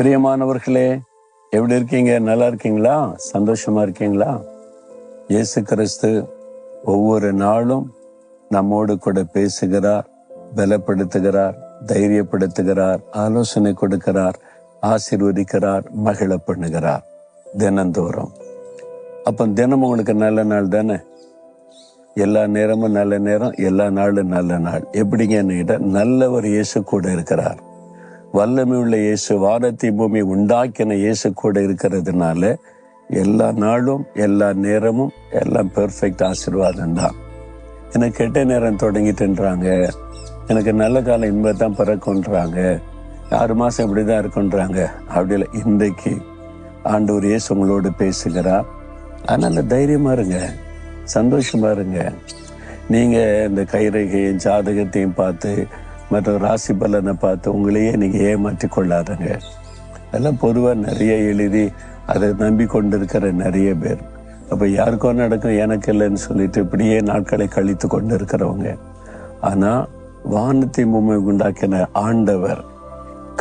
பிரியமானவர்களே எப்படி இருக்கீங்க? நல்லா இருக்கீங்களா? சந்தோஷமா இருக்கீங்களா? இயேசு கிறிஸ்து ஒவ்வொரு நாளும் நம்மோடு கூட பேசுகிறார் பலப்படுத்துகிறார் தைரியப்படுத்துகிறார் ஆலோசனை கொடுக்கிறார் ஆசிர்வதிக்கிறார் மகிழ பண்ணுகிறார் தினந்தோறும். அப்போ தினம் உங்களுக்கு நல்ல நாள் தானே? எல்லா நேரமும் நல்ல நேரம் எல்லா நாளும் நல்ல நாள். எப்படிங்க நல்லவர் இயேசு கூட இருக்கிறார்? வல்லமையுள்ள இயேசு வானத்தை பூமி உண்டாக்கின இயேசு கூட இருக்கிறதுனால எல்லா நாளும் எல்லா நேரமும் எல்லாம் பெர்ஃபெக்ட் ஆசீர்வாதம் தான். எனக்கு கெட்ட நேரம் தொடங்கிட்டுன்றாங்க. எனக்கு நல்ல காலம் இன்பத்தான் பிறக்குன்றாங்க ஆறு மாசம் இப்படிதான் இருக்குன்றாங்க அப்படி இல்லை இன்றைக்கு ஆண்டவர் இயேசு உங்களோடு பேசுகிறார். அதனால தைரியமா இருங்க சந்தோஷமா இருங்க. நீங்கள் இந்த கைரேகையும் ஜாதகத்தையும் பார்த்து மற்ற ராசி பலனை பார்த்து உங்களையே நீங்கள் ஏமாற்றி கொள்ளாதங்க அதெல்லாம் பொதுவாக நிறைய எழுதி அதை நம்பி கொண்டிருக்கிற நிறைய பேர். அப்போ யாருக்கோ நடக்கும் எனக்கு இல்லைன்னு சொல்லிட்டு இப்படியே நாட்களை கழித்து கொண்டு இருக்கிறவங்க ஆனால் வானத்தை மும்மை உண்டாக்கின ஆண்டவர்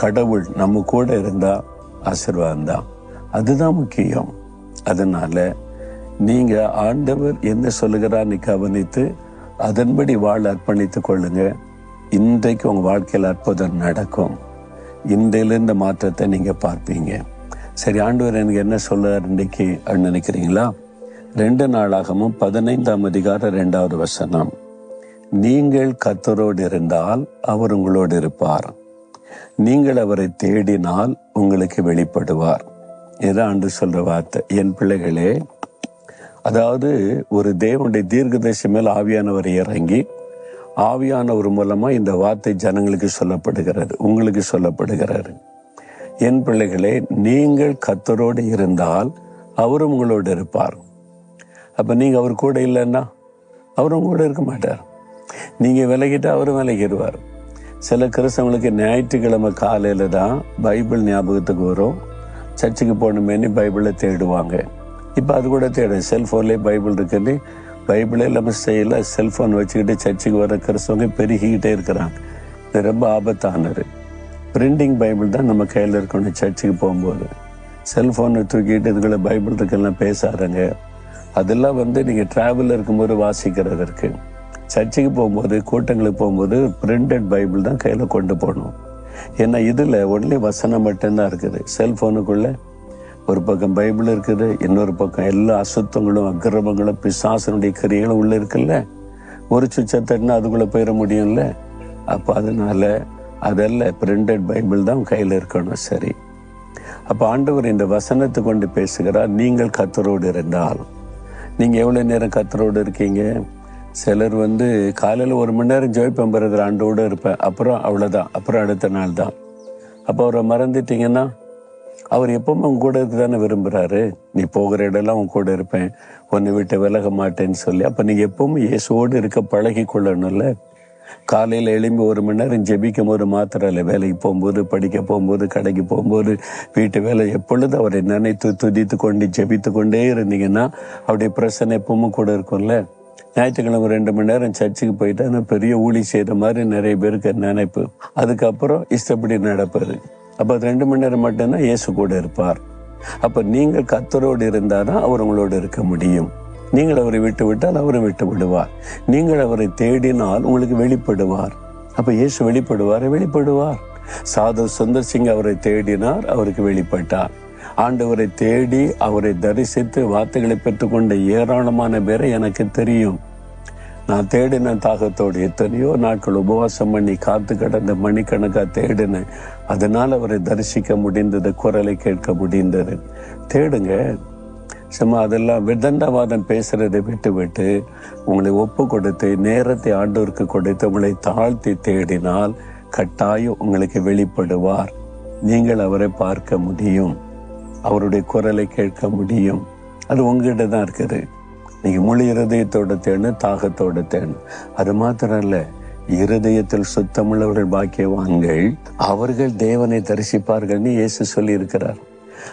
கடவுள் நம்ம கூட இருந்தால் ஆசீர்வாதம் தான். அதுதான் முக்கியம். அதனால நீங்கள் ஆண்டவர் என்ன சொல்லுகிறான்னு கவனித்து அதன்படி வாழ் அர்ப்பணித்துக் கொள்ளுங்கள் இன்றைக்கு உங்கள் வாழ்க்கையில் அற்புதம் நடக்கும். இன்றையிலிருந்து மாற்றத்தை நீங்கள் பார்ப்பீங்க. சரி ஆண்டவர் எனக்கு என்ன சொல்றார் இன்னைக்கு அப்படின்னு நினைக்கிறீங்களா? ரெண்டு நாளாகவும் பதினைந்தாம் அதிகார ரெண்டாவது வசனம். நீங்கள் கத்தரோடு இருந்தால் அவர் உங்களோடு இருப்பார். நீங்கள் அவரை தேடினால் உங்களுக்கு வெளிப்படுவார். இதான் ஆண்டு சொல்ற வார்த்தை. என் பிள்ளைகளே அதாவது ஒரு தேவனுடைய தீர்க்கதரிசி மேல் ஆவியானவர் இறங்கி ஆவியானவர் மூலமா இந்த வார்த்தை ஜனங்களுக்கு சொல்லப்படுகிறது உங்களுக்கு சொல்லப்படுகிறாரு என் பிள்ளைகளே நீங்கள் கத்தரோடு இருந்தால் அவரும் உங்களோடு இருப்பார். அப்ப நீங்க அவர் கூட இல்லைன்னா அவரும் கூட இருக்க மாட்டார். நீங்க விலகிட்டா அவரும் விலகிடுவார் சில கிறிஸ்தவங்களுக்கு ஞாயிற்றுக்கிழமை காலையில தான் பைபிள் ஞாபகத்துக்கு வரும். சர்ச்சுக்கு போகணுமேனு பைபிளை தேடுவாங்க. இப்போ அது கூட தேடு செல்ஃபோன்லேயே பைபிள் இருக்குன்னு பைபிளே இல்லாமல் செய்யல. செல்ஃபோன் வச்சுக்கிட்டு சர்ச்சுக்கு வர கிறிஸ்தவங்க பெருகிக்கிட்டே இருக்கிறாங்க. இது ரொம்ப ஆபத்தானது. பிரிண்டிங் பைபிள் தான் நம்ம கையில் இருக்கணும் சர்ச்சுக்கு போகும்போது. செல்ஃபோனை தூக்கிட்டு இதுக்குள்ள பைபிள் இருக்கெல்லாம் பேசாருங்க அதெல்லாம் வந்து நீங்கள் ட்ராவலில் இருக்கும்போது வாசிக்கிறதற்கு சர்ச்சுக்கு போகும்போது கூட்டங்களுக்கு போகும்போது பிரிண்டட் பைபிள் தான் கையில் கொண்டு போகணும். ஏன்னா இதில் ஒன்லி வசனம் மட்டும்தான் இருக்குது. செல்ஃபோனுக்குள்ளே ஒரு பக்கம் பைபிள் இருக்குது இன்னொரு பக்கம் எல்லா அசுத்தங்களும் அக்கிரமங்களும் பிசாசனுடைய கிரியைகளும் உள்ள இருக்குல்ல? ஒரு சுவிட்சை தட்டினா அதுக்குள்ள போயிட முடியும்ல? அப்போ அதனால அதெல்லாம் பிரிண்டட் பைபிள் தான் கையில் இருக்கணும் சரி. அப்போ ஆண்டவர் இந்த வசனத்தை கொண்டு பேசுகிறார் நீங்கள் கத்தரோடு இருந்தால். நீங்கள் எவ்வளோ நேரம் கத்தரோடு இருக்கீங்க? சிலர் வந்து காலையில் ஒரு மணி நேரம் ஜெயிப்பேன் பிறகு ஆண்டோடு இருப்பேன் அப்புறம் அவ்வளோதான் அப்புறம் அடுத்த நாள் தான். அப்போ அவரை மறந்துட்டீங்கன்னா? அவர் எப்பவுமே உங்க கூட இருக்க தானே விரும்புறாரு. நீ போகிற இடம்லாம் உன் கூட இருப்பேன். உன்னை விட்டு விலக மாட்டேன்னு சொல்லி. அப்ப நீ எப்பவும் இயேசுவோடு இருக்க பழகி கொள்ளணும்ல காலையில் எழும்பி ஒரு மணி நேரம் ஜெபிக்கும் போது மாத்திரம் இல்லை வேலைக்கு போகும்போது படிக்க போகும்போது கடைக்கு போகும்போது வீட்டு வேலை எப்பொழுது அவரை நினைத்து துதித்து கொண்டு ஜெபித்து கொண்டே இருந்தீங்கன்னா அவருடைய பிரச்சனை எப்பவும் கூட இருக்கும்ல? ஞாயிற்றுக்கிழமை ரெண்டு மணி நேரம் சர்ச்சுக்கு போயிட்டா பெரிய ஊழி செய்கிற மாதிரி நிறைய பேருக்கு நினைப்பு. அதுக்கப்புறம் இஷ்டப்படி நடப்பது. அப்போ அது ரெண்டு மணி நேரம் மட்டும்தான் இயேசு கூட இருப்பார். அப்ப நீங்கள் கத்தரோடு இருந்தாதான் அவர் உங்களோடு இருக்க முடியும். நீங்கள் அவரை விட்டு விட்டால் அவரை விட்டு விடுவார். நீங்கள் அவரை தேடினால் உங்களுக்கு வெளிப்படுவார். அப்ப இயேசு வெளிப்படுவார் வெளிப்படுவார். சாது சுந்தர் சிங் அவரை தேடினார் அவருக்கு வெளிப்பட்டார். ஆண்டவரை தேடி அவரை தரிசித்து வார்த்தைகளை பெற்றுக்கொண்ட ஏராளமான பேரை எனக்கு தெரியும். நான் தேடின தாகத்தோடு. எத்தனையோ நாட்கள் உபவாசம் பண்ணி காத்து கிடந்த மணிக்கணக்காக தேடினேன். அதனால் அவரை தரிசிக்க முடிந்தது குரலை கேட்க முடிந்தது. தேடுங்க. சும்மா அதெல்லாம் விதண்டவாதம் பேசுறதை விட்டு விட்டு உங்களை ஒப்பு கொடுத்து நேரத்தை ஆண்டோருக்கு கொடுத்து உங்களை தாழ்த்தி தேடினால் கட்டாயம் உங்களுக்கு வெளிப்படுவார். நீங்கள் அவரை பார்க்க முடியும். அவருடைய குரலை கேட்க முடியும். அது உங்ககிட்ட தான் இருக்குது. நீங்க முழு இருதயத்தோட தேடணும் தாகத்தோட தேன் அது மாத்திரம் இல்லை இருதயத்தில் சுத்தமுள்ளவர்கள் பாக்கியவான்கள் அவர்கள் தேவனை தரிசிப்பார்கள்னு இயேசு சொல்லி இருக்கிறார்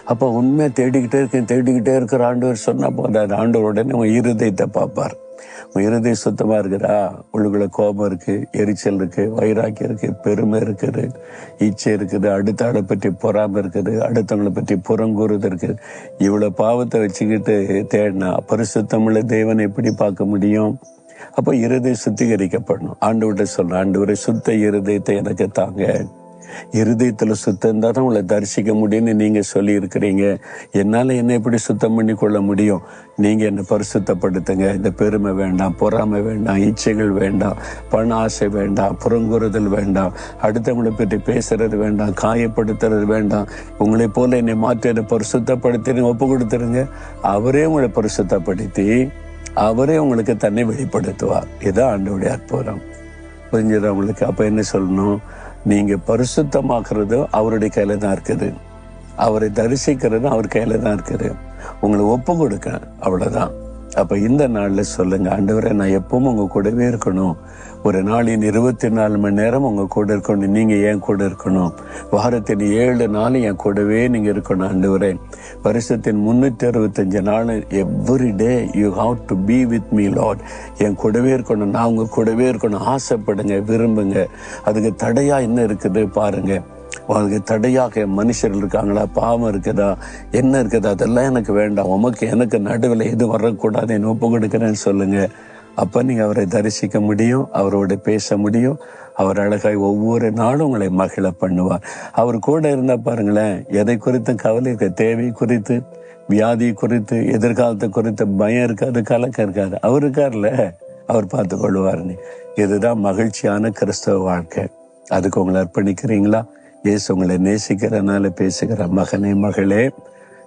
அப்போ உண்மையை தேடிக்கிட்டே இருக்கேன் தேடிக்கிட்டே இருக்கிற ஆண்டவர் சொன்னால் போதாது ஆண்டவர் உடனே உங்க இருதயத்தை பார்ப்பார். உன் இருதயம் சுத்தமா இருக்குதா? உள்ளுக்குள்ள கோபம் இருக்கு எரிச்சல் இருக்கு வைராக்கியம் இருக்கு பெருமை இருக்குது இச்சை இருக்குது அடுத்த ஆளை பற்றி பொறாமை இருக்குது அடுத்தவங்களை பற்றி புறங்கூறுது இருக்குது இவ்வளவு பாவத்தை வச்சுக்கிட்டு தேடினா பரிசுத்தமிழ தேவனை எப்படி பார்க்க முடியும்? அப்போ இருதயம் சுத்திகரிக்கப்படணும். ஆண்டு விட்ட சொல்ற ஆண்டு வரை சுத்த இருதயத்தை எனக்கு தாங்க. இருதயத்துல சுத்தம் இருந்தால் தான் உங்களை தரிசிக்க முடியும்னு நீங்க சொல்லி இருக்கிறீங்க என்னால என்ன எப்படி சுத்தம் பண்ணி கொள்ள முடியும்? நீங்க என்ன பரிசுத்தப்படுத்துங்க. இந்த பெருமை வேண்டாம் பொறாமை வேண்டாம் இச்சைகள் வேண்டாம் பண ஆசை வேண்டாம் புறங்குறுதல் வேண்டாம் அடுத்தவங்களை பற்றி பேசுறது வேண்டாம் காயப்படுத்துறது வேண்டாம். உங்களை போல என்னை மாற்றி என்னை பரிசுத்தப்படுத்தி ஒப்பு கொடுத்துருங்க. அவரே உங்களை பரிசுத்தப்படுத்தி அவரே உங்களுக்கு தன்னை வெளிப்படுத்துவார். இதான் ஆண்டோடைய அற்புதம். புரிஞ்சது அவங்களுக்கு அப்ப என்ன சொல்லணும்? நீங்க பரிசுத்தமாக்குறது அவருடைய கையில தான் இருக்குது. அவரை தரிசிக்கிறது அவர் கையில தான் இருக்குது. உங்களை ஒப்பு கொடுக்க அவ்வளவுதான். அப்போ இந்த நாளில் சொல்லுங்க ஆண்டவரே நான் எப்பவும் உங்கள் கூடவே இருக்கணும். ஒரு நாளின் இருபத்தி நாலு மணி நேரம் உங்கள் கூட இருக்கணும். நீங்கள் என் கூட இருக்கணும். வாரத்தின் ஏழு நாள் என் கூடவே நீங்கள் இருக்கணும் ஆண்டவரே. வருஷத்தின் முந்நூற்றி அறுபத்தஞ்சு நாள் every day you have to be with me lot என் கூடவே இருக்கணும் நான் உங்கள் கூடவே இருக்கணும். ஆசைப்படுங்க விரும்புங்க. அதுக்கு தடையாக என்ன இருக்குது பாருங்கள் அதுக்கு தடையாக மனுஷர்கள் இருக்காங்களா? பாவம் இருக்குதா? என்ன இருக்குதா? அதெல்லாம் எனக்கு வேண்டாம். உமக்கு எனக்கு நடுவில் எதுவும் வரக்கூடாது என்ன ஒப்பு கொடுக்குறேன்னு சொல்லுங்க. அப்ப நீங்க அவரை தரிசிக்க முடியும் அவரோட பேச முடியும். அவர் அழகாய் ஒவ்வொரு நாளும் உங்களை மகிழ பண்ணுவார். அவர் கூட இருந்தா பாருங்களேன் எதை குறித்தும் கவலை இருக்க தேவை குறித்து வியாதி குறித்து எதிர்காலத்தை குறித்து பயம் இருக்காது கலக்கம் இருக்காது. அவர் இருக்கார்ல அவர் பார்த்து கொள்வார்னு இதுதான் மகிழ்ச்சியான கிறிஸ்தவ வாழ்க்கை. அதுக்கு உங்களை அர்ப்பணிக்கிறீங்களா? இயேசு உங்களை நேசிக்கிறனால பேசுகிற மகனே மகளே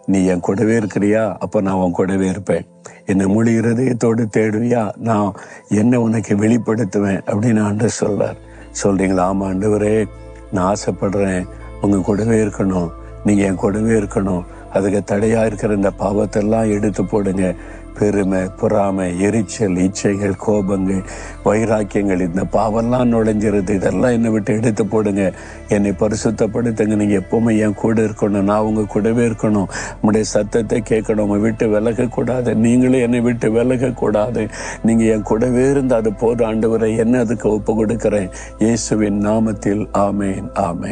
நீ என் கூடவே இருக்கிறியா? அப்போ நான் உன் கூடவே இருப்பேன். என்னை மொழி இருதயத்தோடு தேடுவியா? நான் என்ன உனக்கு வெளிப்படுத்துவேன் அப்படின்னு ஆண்டு சொல்றார். சொல்றீங்களா? ஆமா ஆண்டவரே நான் ஆசைப்படுறேன். உங்க கூடவே இருக்கணும். நீங்க என் கூடவே இருக்கணும். அதுக்கு தடையா இருக்கிற இந்த பாவத்தெல்லாம் எடுத்து போடுங்க. பெருமை பொறாமை எரிச்சல் இச்சைகள் கோபங்கள் வைராக்கியங்கள் இந்த பாவெல்லாம் நுழைஞ்சிருது. இதெல்லாம் என்னை விட்டு எடுத்து போடுங்க. என்னை பரிசுத்தப்படுத்துங்க. நீங்கள் எப்போவுமே என் கூட இருக்கணும். நான் உங்கள் கூடவே இருக்கணும். உங்களுடைய சத்தத்தை கேட்கணும். உங்கள் விட்டு விலகக்கூடாது. நீங்களும் என்னை விட்டு விலகக்கூடாது. நீங்கள் என் கூடவே இருந்து அது போதும். ஆண்டவரை என்ன அதுக்கு ஒப்பு கொடுக்குறேன். இயேசுவின் நாமத்தில். ஆமேன். ஆமேன்.